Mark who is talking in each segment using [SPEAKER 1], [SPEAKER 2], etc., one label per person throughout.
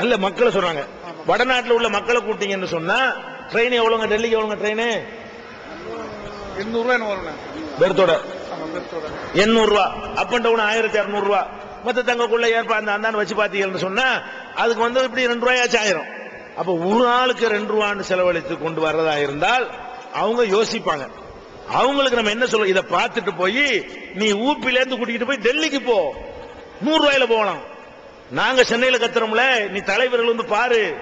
[SPEAKER 1] அல்ல மக்களை சொல்றாங்க. வடநாட்டுல உள்ள மக்களை கூட்டிங்கன்னு சொன்னா ட்ரெயின் எவ்வளவுங்க டெல்லிக்கு எவ்வளவுங்க ட்ரெயின்
[SPEAKER 2] எண்ணூறு
[SPEAKER 1] பெருத்தோட. எண்ணூறு ரூபா அப் அண்ட் டவுன் ஆயிரத்தி இரநூறு ரூபா மத்த தங்கக்குள்ள ஏற்பா அந்த அந்தான்னு வச்சு பாத்தீங்கன்னு சொன்னா அதுக்கு வந்து இப்படி ரெண்டு ரூபாயாச்சும் ஆயிரும். அப்ப ஒரு ஆளுக்கு ரெண்டு ரூபான்னு செலவழித்து கொண்டு வர்றதா இருந்தால் அவங்க யோசிப்பாங்க. அவங்களுக்கு நம்ம என்ன சொல்ல இதை பார்த்துட்டு போய் நீ ஊப்பில இருந்து கூட்டிட்டு போய் டெல்லிக்கு போ. நூறு ரூபாயில போகலாம். நாங்க சென்னையில கத்துறோம்ல நீ தலைவர்கள் வந்து பாரு.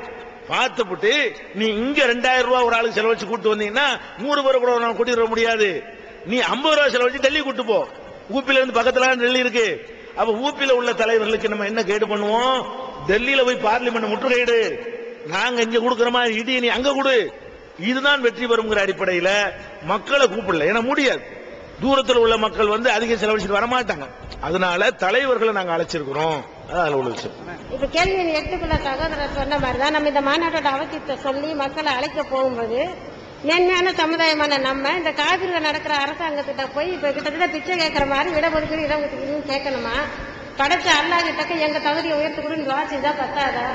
[SPEAKER 1] பார்த்துப்புட்டு நீ இங்க ரெண்டாயிரம் ரூபாய் ஒரு ஆளுக்கு செலவழிச்சு கூட்டு வந்தீங்கன்னா நூறு பேரை கூட நான் கூட்டிட்டு வர முடியாது. நீ ஐம்பது ரூபாய் செலவழிச்சு டெல்லி கூட்டு போ. ஊப்பில இருந்து பக்கத்துல டெல்லி இருக்கு. அப்ப ஊப்பில உள்ள தலைவர்களுக்கு நம்ம என்ன கேடு பண்ணுவோம்? டெல்லியில போய் பார்லிமெண்ட் முற்றுகையிடு. நாங்க இங்க கொடுக்கிற மாதிரி இடி நீ அங்க கொடு. இதுதான் வெற்றி பெறுங்கிற அடிப்படையில மக்களை கூப்பிடல. ஏன்னா முடியாது. தூரத்தில் உள்ள மக்கள் வந்து அதிக செலவழிச்சுட்டு வரமாட்டாங்க. அதனால தலைவர்களை நாங்க அழைச்சிருக்கிறோம். அதான் உள்ள விஷயம்.
[SPEAKER 3] இப்ப கேள்வி எண் சகோதரர் சொன்ன மாதிரிதான் நம்ம இந்த மாநாட்டோட அவசியத்தை சொல்லி மக்களை அழைக்க போகும்போது மேன்மையான சமுதாயமான நம்ம இந்த காவிரியில நடக்கிற அரசாங்கத்திட்ட போய் இப்ப கிட்டத்தட்ட பிச்சை கேட்கற மாதிரி இடஒதுக்கீடு இடஒதுக்கீடுன்னு கேட்கணுமா? படைச்ச அல்லாஹிட்டக்க எங்க தகுதியை உயர்த்து கொடுன்னு பத்தாதா?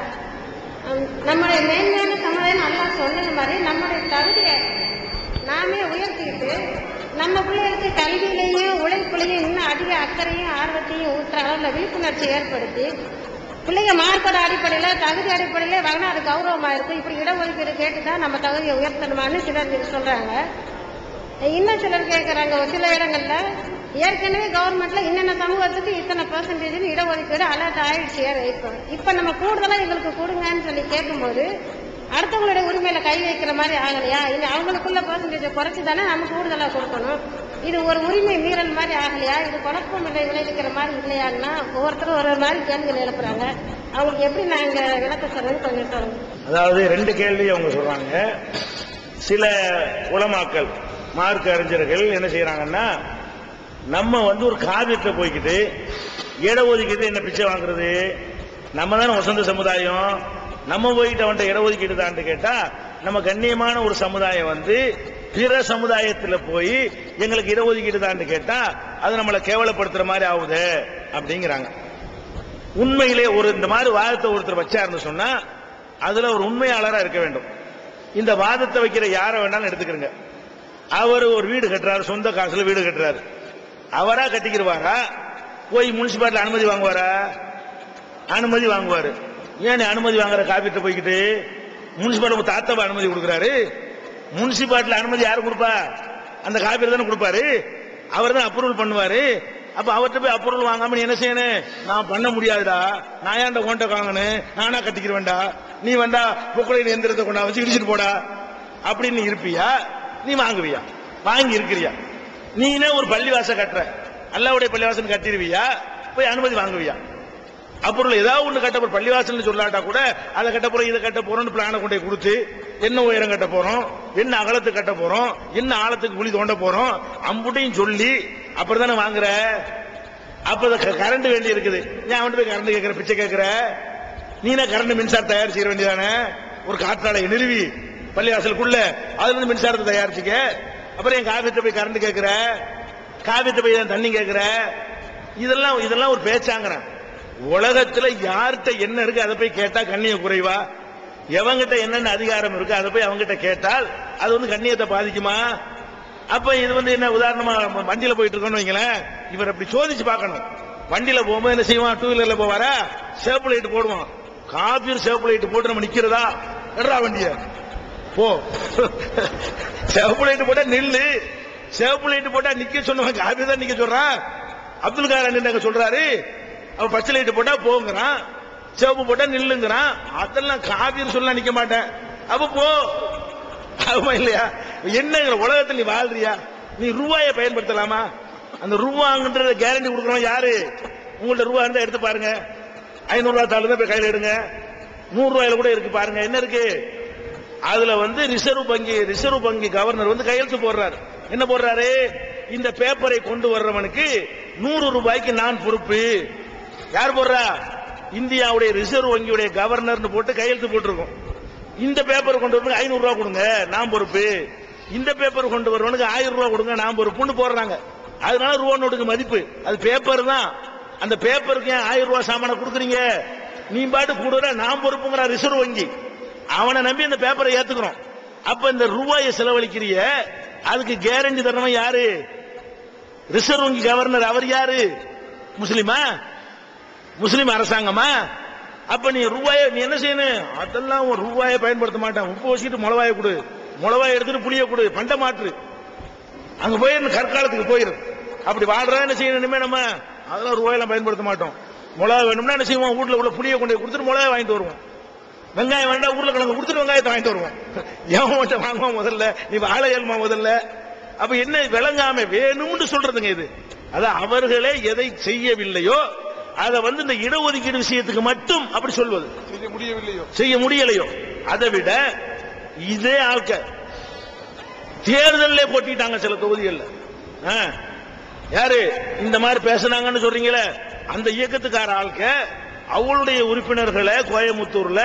[SPEAKER 3] நம்மளுடைய மேன்மையான சமுதாயம் நல்லா சொன்னது மாதிரி நம்மளுடைய தகுதியை நம்ம பிள்ளைகளுக்கு கல்வியிலையும் உழைப்புலையும் இன்னும் அதிக அக்கறையும் ஆர்வத்தையும் ஊற்ற அளவில் விழிப்புணர்ச்சி ஏற்படுத்தி பிள்ளைங்க மார்க்கோட அடிப்படையில் தகுதி அடிப்படையில் வாங்கினா அது கௌரவமா இருக்கும் இப்படி இடஒதுக்கீடு கேட்டு தான் நம்ம தகுதியை உயர்த்தணுமான்னு சிலர் சொல்றாங்க. இன்னும் சிலர் கேட்குறாங்க ஒரு சில இடங்களில் ஏற்கனவே கவர்மெண்ட்ல இன்னென்ன சமூகத்துக்கு இத்தனை பர்சன்டேஜ்னு இடஒதுக்கீடு அலர்ட் ஆயிடுச்சு. இப்போ இப்ப நம்ம கூடுதலா எங்களுக்கு கொடுங்கன்னு சொல்லி கேட்கும்போது அடுத்தவங்களுடைய கை வைக்கிற மாதிரி ஆகலையா? இல்ல அவங்களுக்குள்ள பெர்சன்டேஜை குறைச்சு தானே நம்ம கூடுதலா கொடுக்கணும். இது ஒரு உரிமை மீறல் மாதிரி ஆகலையா? இது குழப்பம் இல்லை விளைவிக்கிற மாதிரி இல்லையான்னா ஒவ்வொருத்தரும் ஒரு ஒரு மாதிரி கேள்விகள் எழுப்புறாங்க. அவங்களுக்கு எப்படி நாங்க விளக்க சொல்றது கொஞ்சம் சொல்லுங்க.
[SPEAKER 1] அதாவது ரெண்டு கேள்வி அவங்க சொல்றாங்க. சில உலமாக்கள் மார்க் அறிஞர்கள் என்ன செய்யறாங்கன்னா நம்ம வந்து ஒரு காவியத்தை இட இடஒதுக்கீடு என்ன பிச்சை வாங்குறது? நம்ம தானே வசந்த சமுதாயம். நம்ம போய்கிட்டு அவன்கிட்ட இடஒதுக்கீடு தான் கேட்டா நம்ம கண்ணியமான ஒரு சமுதாயம் வந்து பிற சமுதாயத்தில் போய் எங்களுக்கு இடஒதுக்கீடு தான் கேட்டா அது நம்மளை கேவலப்படுத்துற மாதிரி ஆகுது அப்படிங்கிறாங்க. உண்மையிலே ஒரு இந்த மாதிரி வாதத்தை ஒருத்தர் வச்சாருன்னு சொன்னா அதுல ஒரு உண்மையாளராக இருக்க வேண்டும். இந்த வாதத்தை வைக்கிற யாரை வேணாலும் எடுத்துக்கிறங்க. அவர் ஒரு வீடு கட்டுறாரு சொந்த காசுல வீடு கட்டுறாரு. அவரா கட்டிக்கிடுவாரா போய் முனிசிபாலிட்டி அனுமதி வாங்குவாரா? அனுமதி வாங்குவாரு. ஏன் அனுமதி வாங்குற காப்பீட்டு போய்கிட்டு முனிசிபாலிட்டி தாத்தாவை அனுமதி கொடுக்குறாரு. முனிசிபாலிட்டியில் அனுமதி யார் கொடுப்பா? அந்த காப்பீடு தானே கொடுப்பாரு. அவர் தான் அப்ரூவல் பண்ணுவாரு. அப்ப அவர்கிட்ட போய் அப்ரூவல் வாங்காம நீ என்ன செய்யணும் நான் பண்ண முடியாதுடா. நான் ஏன்டா ஓண்ட வாங்கணும் நானா கட்டிக்கிறவேன்டா. நீ வந்தா புக்கலையின் எந்திரத்தை கொண்டா வச்சு இடிச்சிட்டு போடா. அப்படின்னு இருப்பியா? நீ வாங்குவியா? வாங்கி இருக்கிறியா? நீனே ஒரு பள்ளிவாசை கட்டுற? அல்லாவுடைய பள்ளிவாசல் கட்டிடுவியா? போய் அனுமதி வாங்குவியா? அப்புறம் ஏதாவது ஒண்ணு கட்ட போற பள்ளிவாசல்னு சொல்லாட்டா கூட அதை கட்ட போறோம் இதை கட்ட போறோம்னு பிளான கொண்டே கொடுத்து என்ன உயரம் கட்ட போறோம் என்ன அகலத்துக்கு கட்ட போறோம் என்ன ஆழத்துக்கு குழி தோண்ட போறோம் அம்புட்டையும் சொல்லி அப்புறம் தானே வாங்குற? அப்ப கரண்ட் வேண்டி இருக்குது. ஏன் அவன்கிட்ட போய் கரண்ட் கேட்கிற பிச்சை கேட்கிற நீனா கரண்ட் மின்சாரம் செய்ய வேண்டியதானே? ஒரு காற்றாலையை நிறுவி பள்ளிவாசலுக்குள்ள அதுல இருந்து மின்சாரத்தை தயாரிச்சுக்க. அப்புறம் என் காவியத்தை போய் கரண்ட் கேட்கிற காவியத்தை போய் தண்ணி கேட்கிற இதெல்லாம் இதெல்லாம் ஒரு பேச்சாங்கிறேன். உலகத்துல யார்கிட்ட என்ன இருக்கு அதை போய் கேட்டா கண்ணிய குறைவா? எவங்கிட்ட என்னென்ன அதிகாரம் இருக்கு அதை போய் அவங்கிட்ட கேட்டால் அது வந்து கண்ணியத்தை பாதிக்குமா? அப்ப இது வந்து என்ன உதாரணமா வண்டியில போயிட்டு இருக்கோம்னு வைங்களேன் இவர் அப்படி சோதிச்சு பார்க்கணும். வண்டியில போகும்போது என்ன செய்வான்? டூ வீலர்ல போவாரா? சேப்பு லைட் போடுவான். காபீர் சேப்பு லைட் போட்டு நம்ம நிக்கிறதா? எடுறா வண்டிய. போ. சேப்பு லைட் போட்டா நில்லு. சேப்பு லைட் போட்டா நிக்க சொன்னவன் காபீர் தான் நிக்க சொல்றான். அப்துல் காலன் என்ன சொல்றாரு? அவன் பச்சை லைட்டு போட்டா போங்கிறான். சிவப்பு போட்டா நில்லுங்கிறான். அதெல்லாம் காபீர் சொல்ல நிக்க மாட்டேன். அப்ப போ. ஆமா இல்லையா? என்னங்கிற உலகத்தில் நீ வாழ்றியா? நீ ரூபாயை பயன்படுத்தலாமா? அந்த ரூபாங்கன்றத கேரண்டி கொடுக்கறோம் யாரு? உங்கள்ட்ட ரூபா இருந்தா எடுத்து பாருங்க. ஐநூறு ரூபாய் தாள் தான் போய் கையில் எடுங்க. நூறு ரூபாயில கூட இருக்கு பாருங்க. என்ன இருக்கு? அதுல வந்து ரிசர்வ் வங்கி ரிசர்வ் வங்கி கவர்னர் வந்து கையெழுத்து போடுறாரு. என்ன போடுறாரு? இந்த பேப்பரை கொண்டு வர்றவனுக்கு நூறு ரூபாய்க்கு நான் பொறுப்பு. யார் போடுறா? இந்தியாவுடைய ரிசர்வ் வங்கியுடைய கவர்னர்னு போட்டு கையெழுத்து போட்டிருக்கோம். இந்த பேப்பர் கொண்டு வரவனுக்கு ஐநூறு ரூபா கொடுங்க நான் பொறுப்பு. இந்த பேப்பர் கொண்டு வரவனுக்கு ஆயிரம் ரூபா கொடுங்க நான் பொறுப்புன்னு போடுறாங்க. அதனால ரூபா நோட்டுக்கு மதிப்பு. அது பேப்பர் தான். அந்த பேப்பருக்கு ஏன் ஆயிரம் ரூபா சாமான கொடுக்குறீங்க? நீ பாட்டு கூடுற நான் பொறுப்புங்கிற ரிசர்வ் வங்கி. அவனை நம்பி இந்த பேப்பரை ஏத்துக்கிறோம். அப்ப இந்த ரூபாயை செலவழிக்கிறிய அதுக்கு கேரண்டி தரணும் யாரு? ரிசர்வ் வங்கி கவர்னர் அவர் யாரு? முஸ்லிமா? முஸ்லீம் அரசாங்கமா? அப்ப நீ ரூபாயை நீ என்ன செய்யணும் அதெல்லாம் ஒரு ரூபாயை பயன்படுத்த மாட்டான். உப்பு வச்சுட்டு மிளவாயை கொடு. மிளவாயை எடுத்துட்டு புளிய கொடு. பண்ட மாற்று. அங்க போயிரு கற்காலத்துக்கு போயிரு. அப்படி வாழ்றா என்ன செய்யணுமே நம்ம? அதெல்லாம் ரூபாயெல்லாம் பயன்படுத்த மாட்டோம். மிளகா வேணும்னா என்ன செய்வோம்? வீட்டுல உள்ள புளிய கொண்டு கொடுத்துட்டு மிளகாய் வாங்கிட்டு வருவோம். வெங்காயம் வேண்டாம் உருளைக்கிழங்கு கொடுத்துட்டு வெங்காயத்தை வாங்கிட்டு வருவோம். ஏன் மட்டும் வாங்குவோம் முதல்ல? நீ வாழை ஏழுமா முதல்ல? அப்ப என்ன விளங்காம வேணும்னு சொல்றதுங்க இது. அதான் அவர்களே எதை செய்யவில்லையோ அதை வந்து இந்த இடஒதுக்கீடு விஷயத்துக்கு மட்டும் அப்படி சொல்வது.
[SPEAKER 2] செய்ய முடியவில்லையோ?
[SPEAKER 1] செய்ய முடியலையோ? அதை விட இதே ஆட்க தேர்தல்ல போட்டிட்டாங்க சில தொகுதிகள்ல. யாரு? இந்த மாதிரி பேசுனாங்கன்னு சொல்றீங்களே? அந்த இயக்கத்துக்கார ஆட்க அவளுடைய உறுப்பினர்களை கோயமுத்தூர்ல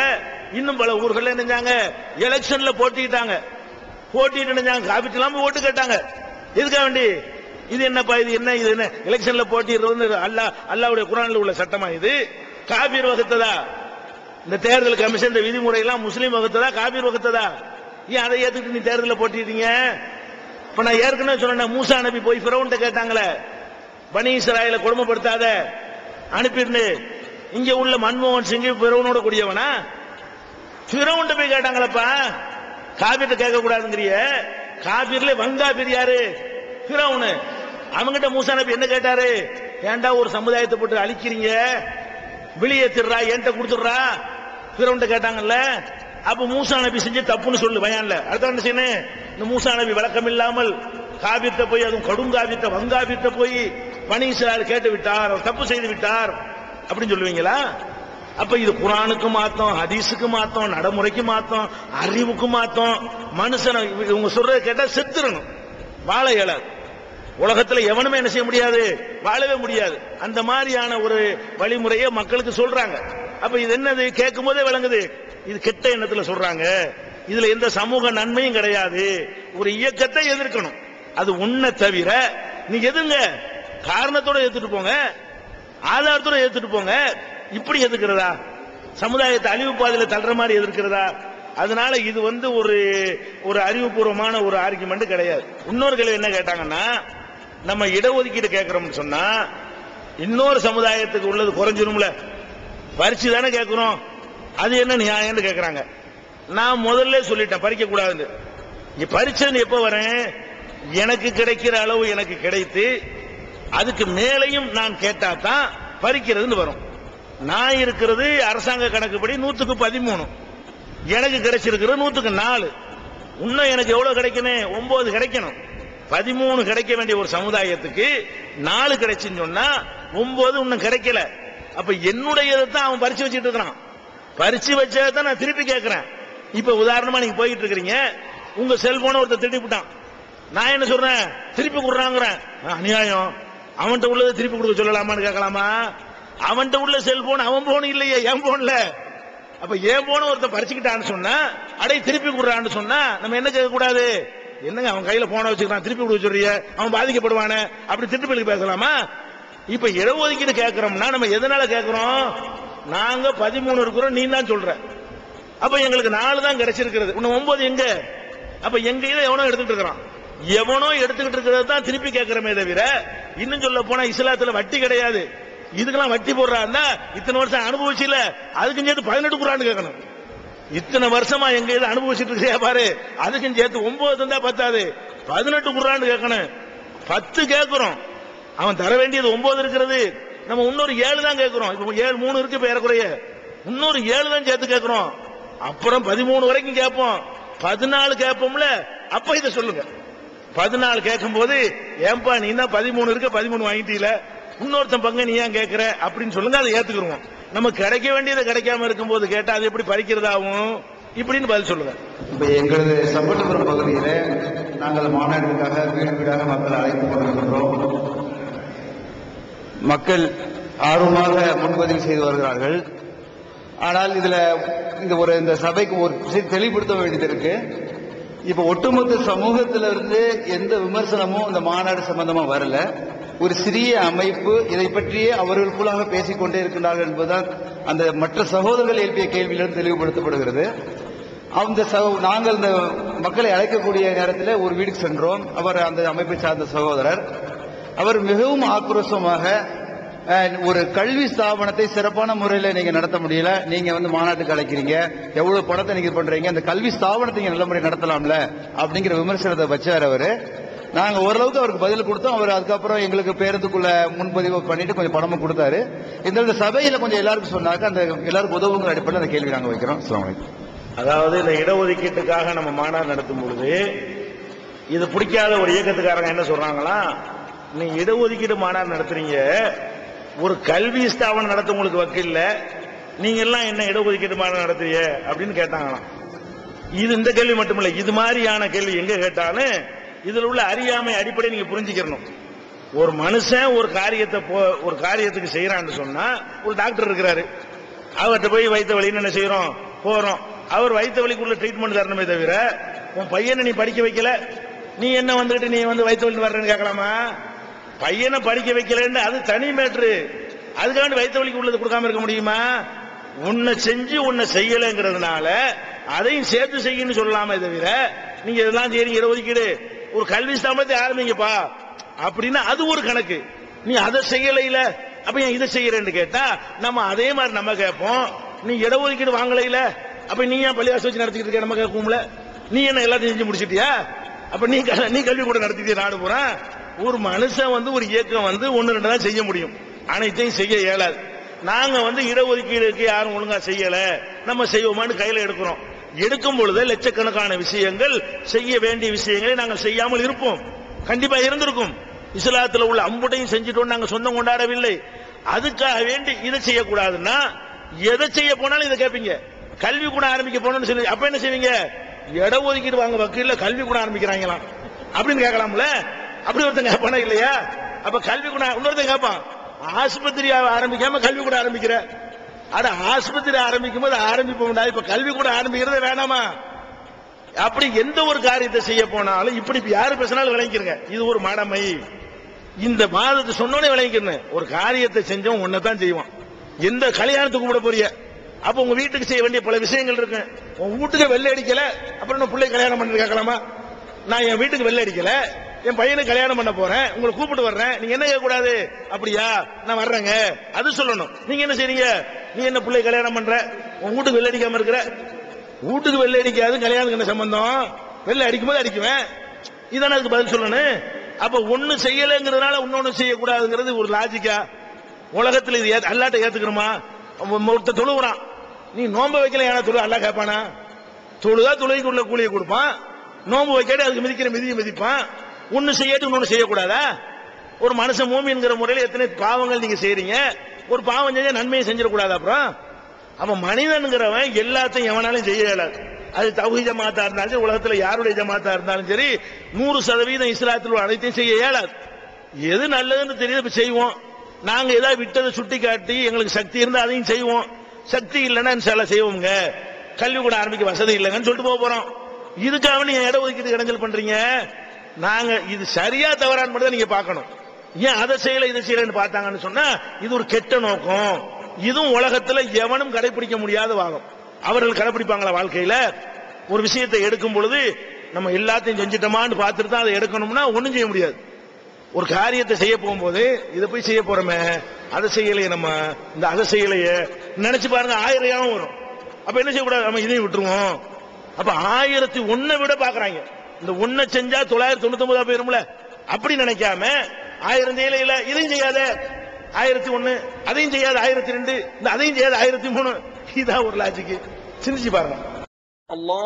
[SPEAKER 1] இன்னும் பல ஊர்கள்ல நினைஞ்சாங்க எலெக்ஷன்ல போட்டிட்டாங்க. போட்டிட்டு நினைஞ்சாங்க காப்பீட்டு இல்லாம ஓட்டு கேட்டாங்க. எதுக்காக வேண்டி? இது என்னப்பா இது என்ன இது என்ன? எலெக்ஷன்ல போட்டிடுறது அல்லா அல்லாவுடைய குரான்ல உள்ள சட்டமா இது? காபீர் வகுத்ததா? இந்த தேர்தல் கமிஷன் இந்த முஸ்லீம் வகுத்ததா காபீர் வகுத்ததா? ஏன் அதை ஏத்துக்கிட்டு நீ தேர்தலில் போட்டிட்டீங்க இப்ப நான் ஏற்கனவே சொன்னேன் மூசா நபி போய் பிரவுண்ட கேட்டாங்களே பனி இஸ்ராயல கொடுமைப்படுத்தாத அனுப்பிட்டு இங்க உள்ள மன்மோகன் சிங் பிரவுனோட கூடியவனா? பிரவுண்ட போய் கேட்டாங்களப்பா. காபீர்ட்ட கேட்க கூடாதுங்கிறிய காபீர்ல வங்கா பிரியாரு பிரவுனு அவங்கிட்ட மூசா நபி என்ன கேட்டாரு? ஏன்டா ஒரு சமுதாயத்தை போட்டு அழிக்கிறீங்க? வெளியேற்றிடுறா என்கிட்ட கொடுத்துடுறா? பிறவன்ட்ட கேட்டாங்கல்ல? அப்ப மூசா நபி செஞ்சு தப்புன்னு சொல்லு பயான்ல. அடுத்த என்ன செய்யணும்? இந்த மூசா நபி விளக்கம் இல்லாமல் காவியத்தை போய் அதுவும் கடும் காவியத்தை வங்காவியத்தை போய் பனி கேட்டு விட்டார் அவர் தப்பு செய்து விட்டார். அப்படின்னு சொல்லுவீங்களா? அப்ப இது குரானுக்கு மாத்தம் ஹதீஸுக்கு மாத்தம் நடைமுறைக்கு மாத்தம் அறிவுக்கு மாத்தம். மனுஷனை இவங்க சொல்றதை கேட்டா செத்துடணும் வாழ இயலாது உலகத்துல எவனுமே என்ன செய்ய முடியாது? வாழவே முடியாது. அந்த மாதிரியான ஒரு வழிமுறையை மக்களுக்கு சொல்றாங்க. அப்ப இது என்னது? கேட்கும் போதே விளங்குது. இது கெட்ட எண்ணத்துல சொல்றாங்க. இதுல எந்த சமூக நன்மையும் கிடையாது. ஒரு இயக்கத்தை எதிர்க்கணும். அது உன்னை தவிர நீ எதுங்க? காரணத்தோட எடுத்துட்டு போங்க. ஆதாரத்தோட எடுத்துட்டு போங்க. இப்படி எதுக்குறதா சமுதாயத்தை அழிவு பாதையில தள்ளுற மாதிரி எதிர்க்கிறதா? அதனால இது வந்து ஒரு ஒரு அறிவுபூர்வமான ஒரு ஆர்குமெண்ட் கிடையாது. இன்னொரு கேள்வி என்ன கேட்டாங்கன்னா நம்ம இடஒதுக்கீடு கேட்கிறோம்னு சொன்னா இன்னொரு சமுதாயத்துக்கு உள்ளது குறைஞ்சிரும்ல. பரிச்சு தானே கேட்கிறோம். அது என்ன நியாயம்னு கேட்கறாங்க. நான் முதல்ல சொல்லிட்டேன் பறிக்க கூடாதுன்னு இங்க பரிச்சைன்னு எப்ப வரேன்? எனக்கு கிடைக்கிற அளவு எனக்கு கிடைத்து அதுக்கு மேலையும் நான் கேட்டா தான் பறிக்கிறதுன்னு வரும். நான் இருக்கிறது அரசாங்க கணக்குப்படி நூத்துக்கு பதிமூணு. எனக்கு கிடைச்சிருக்கிறது நூத்துக்கு நாலு. இன்னும் எனக்கு எவ்வளவு கிடைக்கணும்? ஒன்பது கிடைக்கணும். பதிமூணு கிடைக்க வேண்டிய ஒரு சமுதாயத்துக்கு நாலு கிடைச்சுன்னு சொன்னா ஒன்பது இன்னும் கிடைக்கல. அப்ப என்னுடையதை தான் அவன் பறிச்சு வச்சுட்டு இருக்கிறான். பறிச்சு வச்சதான் நான் திருப்பி கேட்கிறேன். இப்ப உதாரணமா நீங்க போயிட்டு இருக்கிறீங்க. உங்க செல்போனை ஒருத்தர் திருப்பி விட்டான். நான் என்ன சொல்றேன்? திருப்பி கொடுறாங்கிறேன். அநியாயம். அவன்கிட்ட உள்ளதை திருப்பி கொடுக்க சொல்லலாமான்னு கேட்கலாமா? அவன்கிட்ட உள்ள செல்போன் அவன் போன் இல்லையே என் போன்ல. அப்ப ஏன் போன ஒருத்தன் பறிச்சுக்கிட்டான்னு சொன்னா அடை திருப்பி கொடுறான்னு சொன்னா நம்ம என்ன கேட்க கூடாது என்னங்க அவன் கையில போன வச்சுக்கிறான்? திருப்பி கொடுக்க சொல்றிய? அவன் பாதிக்கப்படுவானே? அப்படி திட்டுப்பள்ளி பேசலாமா? இப்ப இடஒதுக்கீடு கேட்கிறோம்னா நம்ம எதனால கேட்கிறோம்? நாங்க பதிமூணு இருக்கிறோம் நீ தான் சொல்ற. அப்ப எங்களுக்கு நாலு தான் கிடைச்சிருக்கிறது. இன்னும் ஒன்பது எங்க? அப்ப எங்க இதை எவனோ எடுத்துட்டு இருக்கிறான். எவனோ எடுத்துக்கிட்டு இருக்கிறது தான் திருப்பி கேட்கிறமே தவிர இன்னும் சொல்ல போனா இஸ்லாத்துல வட்டி கிடையாது. இதுக்கெல்லாம் வட்டி போடுறாருன்னா இத்தனை வருஷம் அனுபவிச்சுல்ல அதுக்கு சேர்த்து பதினெட்டு குரான்னு கேட்கணும். இத்தனை வருஷமா எங்க இதை அனுபவிச்சுட்டு இருக்கியா பாரு? அதுக்கும் சேர்த்து ஒன்பது தந்தா பத்தாது. பதினெட்டு குடுறான்னு கேட்கணும். பத்து கேட்கிறோம். அவன் தர வேண்டியது ஒன்பது இருக்கிறது. நம்ம இன்னொரு ஏழு தான் கேட்கிறோம். இப்ப ஏழு மூணு இருக்கு இப்ப ஏறக்குறைய. இன்னொரு ஏழு தான் சேர்த்து கேட்கிறோம். அப்புறம் பதிமூணு வரைக்கும் கேட்போம். பதினாலு கேட்போம்ல? அப்ப இதை சொல்லுங்க. பதினாலு கேட்கும் போது ஏன்பா நீ தான் பதிமூணு இருக்க? பதிமூணு வாங்கிட்டீல. இன்னொருத்தன் பங்கு நீ ஏன் கேட்கிற? அப்படின்னு சொல்லுங்க அதை ஏத்துக்கிருவோம். நம்ம கிடைக்க வேண்டியதை கிடைக்காம இருக்கும்போது கேட்டா அது எப்படி பறிக்கிறதாகும் இப்படின்னு பதில் சொல்லுங்க.
[SPEAKER 4] இப்ப எங்களது சம்பந்தபுரம் பகுதியில நாங்கள் மாநாட்டுக்காக வீடு வீடாக மக்கள் அழைத்து கொண்டிருக்கின்றோம். மக்கள் ஆர்வமாக முன்பதிவு செய்து வருகிறார்கள். ஆனால் இதுல இந்த ஒரு இந்த சபைக்கு ஒரு தெளிவுபடுத்த வேண்டியது இருக்கு. இப்ப ஒட்டுமொத்த சமூகத்திலிருந்து எந்த விமர்சனமும் இந்த மாநாடு சம்பந்தமா வரல. ஒரு சிறிய அமைப்பு இதை பற்றியே அவர்களுக்குள்ளாக பேசிக் கொண்டே இருக்கின்றார்கள் என்பதுதான் அந்த மற்ற சகோதரர்கள் எழுப்பிய கேள்வியிலிருந்து தெளிவுபடுத்தப்படுகிறது. அந்த சகோ- நாங்கள் இந்த மக்களை அழைக்கக்கூடிய நேரத்தில் ஒரு வீட்டுக்கு சென்றோம். அவர் அந்த அமைப்பை சார்ந்த சகோதரர். அவர் மிகவும் ஆக்ரோஷமாக ஒரு கல்வி ஸ்தாபனத்தை சிறப்பான முறையில் நீங்க நடத்த முடியல. நீங்க வந்து மாநாட்டுக்கு அழைக்கிறீங்க. எவ்வளவு பணத்தை நீங்க பண்றீங்க. அந்த கல்வி ஸ்தாபனத்தை நல்ல முறை நடத்தலாம்ல. அப்படிங்கிற விமர்சனத்தை வச்சார் அவரு. நாங்க ஓரளவுக்கு அவருக்கு பதில் கொடுத்தோம். அவர் அதுக்கப்புறம் எங்களுக்கு பேருந்துக்குள்ள முன்பதிவு பண்ணிட்டு கொஞ்சம் பணமும் கொடுத்தாரு. இந்த சபையில கொஞ்சம் எல்லாருக்கும் சொன்னாக்க அந்த எல்லாருக்கும் உதவுங்கிற அடிப்படையில் அந்த கேள்வி நாங்க வைக்கிறோம். அஸ்ஸலாமு அலைக்கும்.
[SPEAKER 1] அதாவது இந்த இடஒதுக்கீட்டுக்காக நம்ம மாநாடு நடத்தும் பொழுது இது பிடிக்காத ஒரு இயக்கத்துக்காரங்க என்ன சொல்றாங்களா? நீ இடஒதுக்கீடு மாநாடு நடத்துறீங்க. ஒரு கல்வி ஸ்தாபனம் நடத்த உங்களுக்கு வக்கில்ல. நீங்க எல்லாம் என்ன இடஒதுக்கீடு மாநாடு நடத்துறீங்க? அப்படின்னு கேட்டாங்களாம். இது இந்த கேள்வி மட்டுமில்ல. இது மாதிரியான கேள்வி எங்க கேட்டாலும் இதுல உள்ள அறியாமை அடிப்படை நீங்க புரிஞ்சுக்கணும் ஒரு மனுஷன் ஒரு காரியத்தை போ- ஒரு காரியத்துக்கு செய்யறான்னு சொன்னா ஒரு டாக்டர் இருக்கிறாரு. அவர்கிட்ட போய் வைத்த வலின்னு என்ன செய்யறோம் போறோம். அவர் வைத்த வழிக்குள்ள ட்ரீட்மெண்ட் தரணுமே தவிர உன் பையனை நீ படிக்க வைக்கல. நீ என்ன வந்துட்டு நீ வந்து வைத்த வழி வர்றேன்னு கேட்கலாமா? பையனை படிக்க வைக்கலன்னு அது தனி மேட்ரு அதுக்காண்டி வைத்த வழிக்கு உள்ளது கொடுக்காம இருக்க முடியுமா? உன்னை செஞ்சு உன்னை செய்யலைங்கிறதுனால அதையும் சேர்த்து செய்யணும்னு சொல்லலாமே தவிர நீங்க இதெல்லாம் செய்யறீங்க இடஒதுக்கீடு. ஒரு கல்வி ஸ்தாபனத்தை ஆரம்பிங்கப்பா. அப்படின்னா அது ஒரு கணக்கு. நீ அதை செய்யலையில அப்ப ஏன் இதை செய்யறேன்னு கேட்டா நம்ம அதே மாதிரி நம்ம கேட்போம். நீ இடஒதுக்கீடு வாங்கலையில அப்ப நீ ஏன் பள்ளிவாசி வச்சு நடத்திக்கிட்டு இருக்க நம்ம கேட்கும்ல நீ என்ன எல்லாத்தையும் செஞ்சு முடிச்சிட்டியா? அப்ப நீ க- நீ கல்வி கூட நடத்திட்டு நாடு பூரா. ஒரு மனுஷன் வந்து ஒரு இயக்கம் வந்து ஒன்னு ரெண்டு தான் செய்ய முடியும். அனைத்தையும் செய்ய இயலாது. நாங்க வந்து இடஒதுக்கீடுக்கு யாரும் ஒழுங்கா செய்யல. நம்ம செய்வோமான்னு கையில எடுக்கிறோம். எடுக்கும் பொழுது லட்சக்கணக்கான விஷயங்கள் செய்ய வேண்டிய விஷயங்களை நாங்கள் செய்யாமல் இருப்போம். கண்டிப்பா இருந்திருக்கும். இஸ்லாத்தில் உள்ள அம்புட்டையும் செஞ்சுட்டோம் நாங்கள் சொந்தம் கொண்டாடவில்லை. அதுக்காக வேண்டி இதை செய்யக்கூடாதுன்னா எதை செய்ய போனாலும் இதை கேட்பீங்க. கல்வி கூட ஆரம்பிக்க போனோம்னு சொல்லி அப்ப என்ன செய்வீங்க? இட ஒதுக்கீடு வாங்க வக்கீல்ல கல்வி கூட ஆரம்பிக்கிறாங்களாம். அப்படின்னு கேட்கலாம்ல? அப்படி ஒருத்தன் கேட்பானா இல்லையா? அப்ப கல்வி கூட இன்னொருத்தன் கேட்பான். ஆஸ்பத்திரி ஆரம்பிக்காம கல்வி கூட ஆரம்பிக்கிற. அட ஆஸ்பத்திரி ஆரம்பிக்கும் போது ஆரம்பிப்போம்டா. இப்ப கல்வி கூட ஆரம்பிக்கிறதே வேணாமா? அப்படி எந்த ஒரு காரியத்தை செய்ய போனாலும் இப்படி யாரு பேசினாலும் விளங்கிக்கிறங்க இது ஒரு மடமை. இந்த மாதத்தை சொன்னோடனே விளங்கிக்கிறேன் ஒரு காரியத்தை செஞ்சவன் ஒன்னதான் செய்வான். எந்த கல்யாணத்துக்கு கூட போறிய? அப்ப உங்க வீட்டுக்கு செய்ய வேண்டிய பல விஷயங்கள் இருக்கு. உன் வீட்டுக்கு வெள்ளை அடிக்கல அப்புறம் நான் பிள்ளை கல்யாணம் பண்ணி கேட்கலாமா? நான் என் வீட்டுக்கு வெள்ளை அடிக்கல என் பையனை கல்யாணம் பண்ண போறேன் உங்களை கூப்பிட்டு வர்றேன். நீங்க என்ன கேட்க கூடாது அப்படியா? நான் வர்றேங்க. அது சொல்லணும். நீங்க என்ன செய்றீங்க? நீ என்ன பிள்ளை கல்யாணம் பண்ற? உன் வீட்டுக்கு வெள்ளை அடிக்காம இருக்கிற? வீட்டுக்கு வெள்ளை அடிக்காது கல்யாணத்துக்கு என்ன சம்பந்தம்? வெள்ளை அடிக்கும். போது அடிக்குவேன் இதானே அதுக்கு பதில் சொல்லணும்? அப்ப ஒண்ணு செய்யலைங்கிறதுனால இன்னொன்னு செய்யக்கூடாதுங்கிறது ஒரு லாஜிக்கா உலகத்துல இது அல்லாட்ட ஏத்துக்கணுமா? அவன் ஒருத்தன் நீ நோன்பு வைக்கல ஏன்னா தொழு அல்லா கேட்பானா? தொழுதா தொழுகைக்கு உள்ள கூலியை கொடுப்பான். நோன்பு வைக்காட்டி அதுக்கு மிதிக்கிற மிதியை மிதிப்பான். ஒன்னு செய்யாட்டி இன்னொன்னு செய்யக்கூடாதா? ஒரு மனுஷன் மூமிங்கிற முறையில் எத்தனை பாவங்கள் நீங்க செய்றீங்க? ஒரு பாவம் செஞ்சா நன்மையை செஞ்சிடக்கூடாது அப்புறம் அவன் மனிதனுங்கிறவன் எல்லாத்தையும் எவனாலும் செய்ய இயலாது. அது தௌஹி ஜமாத்தா இருந்தாலும் சரி உலகத்துல யாருடைய ஜமாத்தா இருந்தாலும் சரி நூறு சதவீதம் இஸ்லாத்தில் அனைத்தையும் செய்ய இயலாது. எது நல்லதுன்னு தெரியுது செய்வோம். நாங்க ஏதாவது விட்டதை சுட்டி காட்டி எங்களுக்கு சக்தி இருந்தா அதையும் செய்வோம். சக்தி இல்லைன்னா சில செய்வோங்க கல்வி கூட ஆரம்பிக்க வசதி இல்லைங்கன்னு சொல்லிட்டு போக போறோம். இதுக்காக நீங்க இட ஒதுக்கீடு இடைஞ்சல் பண்றீங்க? நாங்க இது சரியா தவறான்னு மட்டும் தான் நீங்க பார்க்கணும். ஏன் அதை செய்யல இதை செய்யலன்னு பார்த்தாங்கன்னு சொன்னா இது ஒரு கெட்ட நோக்கம். இதுவும் உலகத்துல எவனும் கடைபிடிக்க முடியாத வாதம். அவர்கள் கடைபிடிப்பாங்களா வாழ்க்கையில? ஒரு விஷயத்தை எடுக்கும் பொழுது நம்ம எல்லாத்தையும் செஞ்சிட்டோமான்னு பார்த்துட்டு தான் அதை எடுக்கணும்னா ஒன்றும் செய்ய முடியாது. ஒரு காரியத்தை செய்ய போகும்போது இதை போய் செய்ய போறோமே அதை செய்யலையே நம்ம இந்த அதை செய்யலையே நினைச்சு பாருங்க ஆயிரம் வரும். அப்ப என்ன செய்யக்கூடாது? நம்ம இதையும் விட்டுருவோம். அப்ப ஆயிரத்தி ஒன்னை விட பாக்குறாங்க. இந்த ஒன்னை செஞ்சா தொள்ளாயிரத்தி தொண்ணூத்தி ஒன்பதா போயிரும்ல? அப்படி நினைக்காம ஆயிரம் செய்யல இதையும் செய்யாத. ஆயிரத்தி ஒண்ணு அதையும் செய்யாத. ஆயிரத்தி ரெண்டு இந்த அதையும் செய்யாத. ஆயிரத்தி மூணு. இதான் ஒரு லாஜிக்கு சிந்திச்சு பாருங்க.
[SPEAKER 5] அம்மா